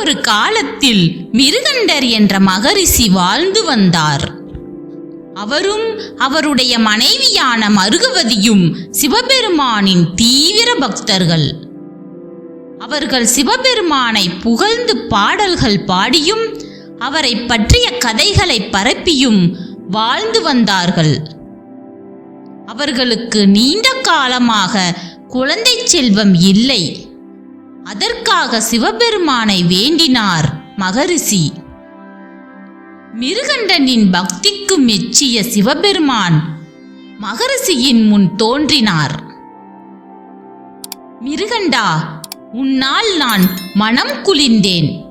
ஒரு காலத்தில் மிருகண்டர் என்ற மகரிஷி வாழ்ந்து வந்தார். அவரும் அவருடைய மனைவியான மருகவதியும் சிவபெருமானின் தீவிர பக்தர்கள். அவர்கள் சிவபெருமானை புகழ்ந்து பாடல்கள் பாடியும் அவரை பற்றிய கதைகளை பரப்பியும் வாழ்ந்து வந்தார்கள். அவர்களுக்கு நீண்ட காலமாக குழந்தை செல்வம் இல்லை. அதற்காக சிவபெருமானை வேண்டினார் மகரிஷி. மிருகண்டனின் பக்திக்கு மெச்சிய சிவபெருமான் மகரிஷியின் முன் தோன்றினார். மிருகண்டா உன்னால் நான் மனம் குளிர்ந்தேன்.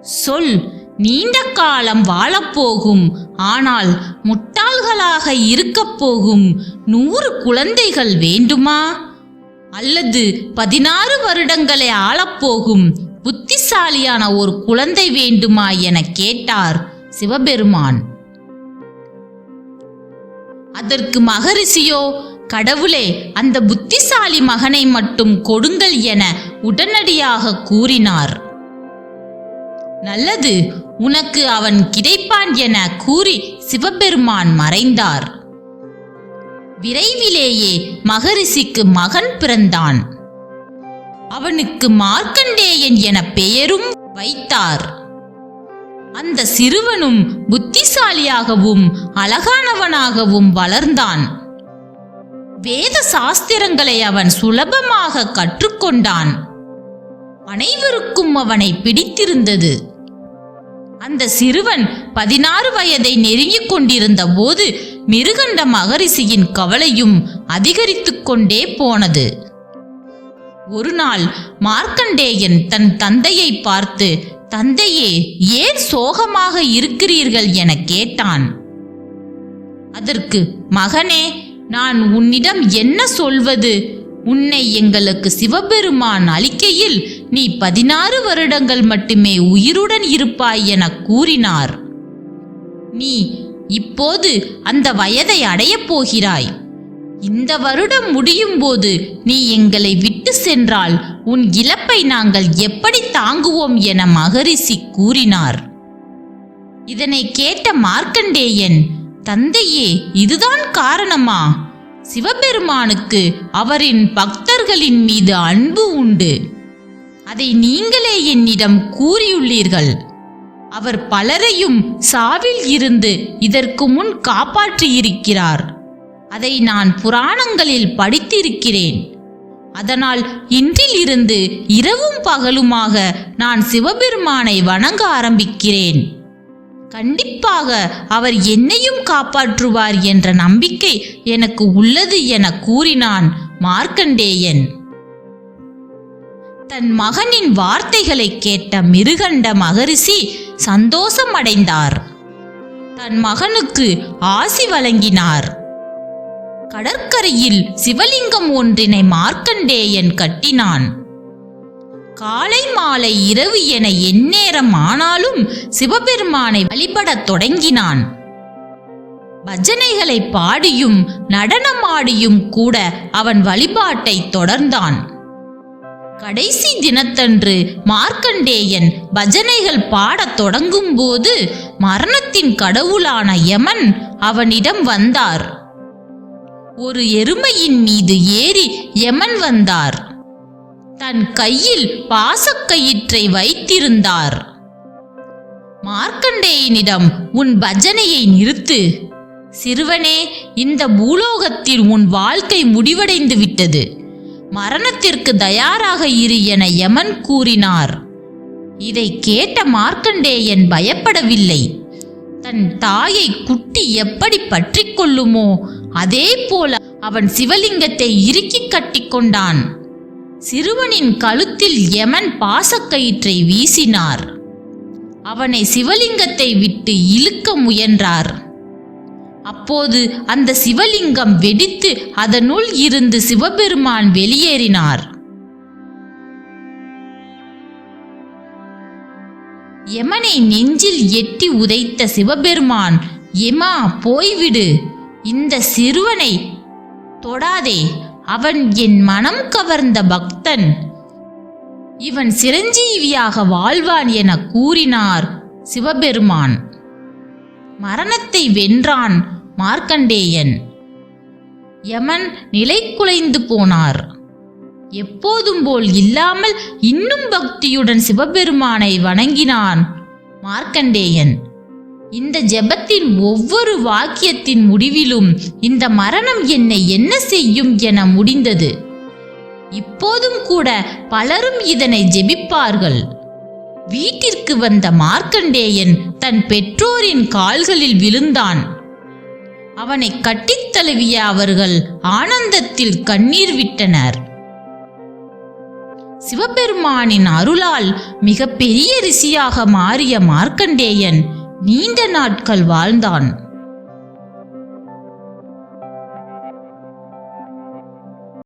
சொல் நீண்ட காலம் வாழப்போகும். ஆனால் முட்டாள்களாக இருக்கப் போகும். நூறு குழந்தைகள் வேண்டுமா? அல்லது பதினாறு வருடங்களை ஆளப்போகும் புத்திசாலியான ஒரு குழந்தை வேண்டுமா என கேட்டார் சிவபெருமான். அதற்கு மகரிஷியோ கடவுளே அந்த புத்திசாலி மகனை மட்டும் கொடுங்கள் என உடனடியாக கூறினார். நல்லது உனக்கு அவன் கிடைப்பான் என கூறி சிவபெருமான் மறைந்தார். விரைவிலேயே மகரிஷிக்கு மகன் பிறந்தான். அவனுக்கு மார்க்கண்டேயன் என பெயரும் வைத்தார். அந்த சிறுவனும் புத்திசாலியாகவும் அழகானவனாகவும் வளர்ந்தான். வேத சாஸ்திரங்களை அவன் சுலபமாக கற்றுக்கொண்டான். அனைவருக்கும் அவனை பிடித்திருந்தது. அந்த சிறுவன் பதினாறு வயதை நெருங்கிக் கொண்டிருந்த போது மிருகண்ட மகரிஷியின் கவலையும் அதிகரித்து கொண்டே போனது. ஒரு நாள் மார்க்கண்டேயன் தன் தந்தையை பார்த்து தந்தையே ஏன் சோகமாக இருக்கிறீர்கள்? என கேட்டான். அதற்கு மகனே நான் உன்னிடம் என்ன சொல்வது? உன்னை எங்களுக்கு சிவபெருமான் அளிக்கையில் நீ பதினாறு வருடங்கள் மட்டுமே உயிருடன் இருப்பாய் என கூறினார். நீ இப்போது அந்த வயதை அடையப் போகிறாய். இந்த வருடம் முடியும் போது நீ எங்களை விட்டு சென்றால் உன் இழப்பை நாங்கள் எப்படி தாங்குவோம் என மகரிஷி கூறினார். இதனை கேட்ட மார்க்கண்டேயன் தந்தையே இதுதான் காரணமா? சிவபெருமானுக்கு அவரின் பக்தர்களின் மீது அன்பு உண்டு. அதை நீங்களே என்னிடம் கூறியுள்ளீர்கள். அவர் பலரையும் சாவில் இருந்து இதற்கு முன் காப்பாற்றியிருக்கிறார். அதை நான் புராணங்களில் படித்திருக்கிறேன். அதனால் இன்றிலிருந்து இரவும் பகலுமாக நான் சிவபெருமானை வணங்க ஆரம்பிக்கிறேன். கண்டிப்பாக அவர் என்னையும் காப்பாற்றுவார் என்ற நம்பிக்கை எனக்கு உள்ளது என கூறினான் மார்க்கண்டேயன். தன் மகனின் வார்த்தைகளை கேட்ட மிருகண்ட மகரிஷி சந்தோஷம் அடைந்தார். தன் மகனுக்கு ஆசி வழங்கினார். கடற்கரையில் சிவலிங்கம் ஒன்றினை மார்க்கண்டேயன் கட்டினான். காலை மாலை இரவு என எந்நேரம் ஆனாலும் சிவபெருமானை வழிபடத் தொடங்கினான். பஜனைகளை பாடியும் நடனமாடியும் கூட அவன் வழிபாட்டை தொடர்ந்தான். கடைசி தினத்தன்று மார்க்கண்டேயன் பஜனைகள் பாடத் தொடங்கும் போது மரணத்தின் கடவுளான யமன் அவனிடம் வந்தார். ஒரு எருமையின் மீது ஏறி யமன் வந்தார். தன் கையில் பாசக்கயிற்றை வைத்திருந்தார். மார்க்கண்டேயனிடம் உன் பஜனையை நிறுத்து. சிறுவனே இந்த பூலோகத்தில் உன் வாழ்க்கை முடிவடைந்து விட்டது. மரணத்திற்கு தயாராக இரு என யமன் கூறினார். இதை கேட்ட மார்க்கண்டேயன் பயப்படவில்லை. தன் தாயை குட்டி எப்படி பற்றி கொள்ளுமோ அதே போல அவன் சிவலிங்கத்தை இறுக்கி கட்டிக்கொண்டான் சிறுவனின் கழுத்தில் யமன் பாசக்கயிற்றை வீசினார். அவனை சிவலிங்கத்தை விட்டு இழுக்க முயன்றார். அப்போது அந்த சிவலிங்கம் வெடித்து அதனுள் இருந்து சிவபெருமான் வெளியேறினார். யமனை நெஞ்சில் எட்டி உதைத்த சிவபெருமான் எமா போய்விடு. இந்த சிறுவனை தொடாதே. அவன் என் மனம் கவர்ந்த பக்தன். இவன் சிரஞ்சீவியாக வாழ்வான் என கூறினார் சிவபெருமான். மரணத்தை வென்றான் மார்க்கண்டேயன். யமன் நிலை குலைந்து போனார். எப்போதும் போல் இல்லாமல் இன்னும் பக்தியுடன் சிவபெருமானை வணங்கினான் மார்க்கண்டேயன். இந்த ஜெபத்தின் ஒவ்வொரு வாக்கியத்தின் முடிவிலும் இந்த மரணம் என்னை என்ன செய்யும் என முடிந்தது. இப்போதும் கூட பலரும் இதனை ஜெபிப்பார்கள். வீட்டிற்கு வந்த மார்க்கண்டேயன் தன் பெற்றோரின் கால்களில் விழுந்தான். அவனை கட்டித் தழுவிய அவர்கள் ஆனந்தத்தில் கண்ணீர் விட்டனர். சிவபெருமானின் அருளால் மிக பெரிய ரிஷியாக மாறிய மார்க்கண்டேயன் நீண்ட நாட்கள் வாழ்ந்தான்.